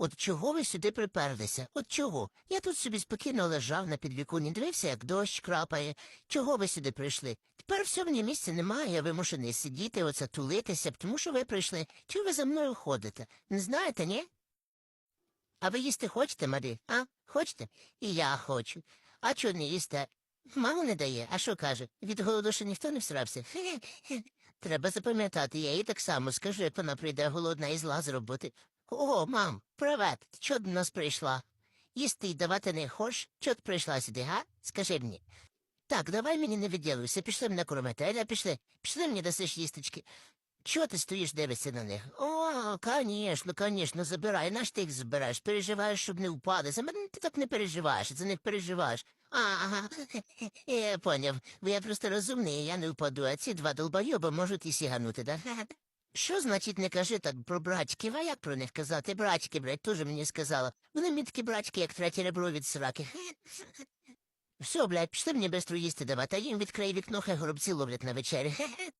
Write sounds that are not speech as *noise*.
От чого ви сюди приперлися? От чого? Я тут собі спокійно лежав на підвіконні, дивився, як дощ крапає. Чого ви сюди прийшли? Тепер все мені місця немає, я вимушений сидіти, оце тулитися, тому що ви прийшли. Чого ви за мною ходите? Не знаєте, ні? А ви їсти хочете, Марі? А? Хочете? І я хочу. А чого не їсте? Мама не дає, а що каже? Від голоду ще ніхто не всрався. Хе-хе. Треба запам'ятати, я їй так само скажу, як вона прийде голодна і зла з роботи. О, мам, привет, чого до нас прийшла? Їсти давати не хочеш? Чого ти прийшла сюди, га? Скажи мені. Так, давай мені не відділуйся, пішли мене кормити, пішли. Пішли мені дасиш їсточки. Чого ти стоїш, дивишся на них? О, конечно, конечно, забирай. Наш ти їх збираєш? Переживаєш, щоб не впади. За мене ти так не переживаєш, за них переживаєш. Ага, *laughs* я поняв. Бо я просто розумний, я не впаду, а ці два долбойоба можуть і сіганути, да? *laughs* Що значить не кажи так про братьків, а як про них казати? Братьки, блядь, теж мені сказала. Вони мітки братьки, як третє ребро від сраки. Все, блядь, пішли мені бистро їсти давати, а їм відкрий вікно, хай горобці ловлять на вечері.